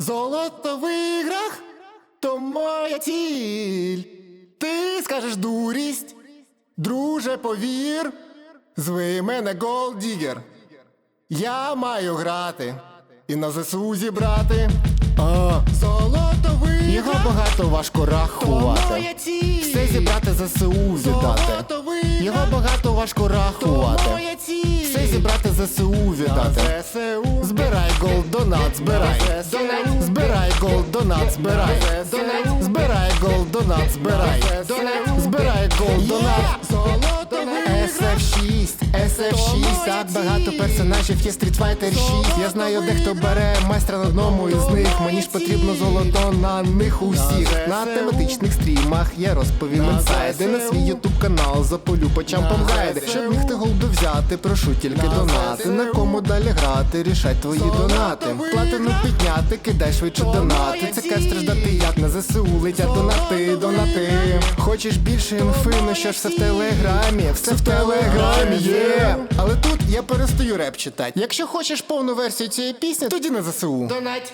Золото в іграх то моя ціль. Ти скажеш дурість, друже, повір. Зви мене Голдігер. Я маю грати і на ЗСУ зібрати. А, золото в іграх Його багато важко рахувати. Все зібрати ЗСУ віддати. Його багато важко рахувати. ЗСУ віддати. Збирай гол, донат, збирай. Збирай гол, донат, збирай. Збирай гол, донат, збирай. Збирай гол, донат. Золото в іграх. SF6, SF6, так багато персонажів є Street Fighter 6 Я знаю, дехто бере майстра на одному із них Мені ж потрібно золото на них усіх На тематичних стрімах я розповім інсайди На свій ютуб канал заполю по чампам гайди Щоб міг ти голду взяти, прошу тільки донати. На кому далі грати, рішай твої донати. Платину підняти, кидай швидше донати. Це кайф страждати як на ЗСУ летять донати, донати. Хочеш більше інфи, ну що ж все в телеграмі, все в телеграмі є. Але тут я перестаю реп читати. Якщо хочеш повну версію цієї пісні, тоді на ЗСУ. Донать.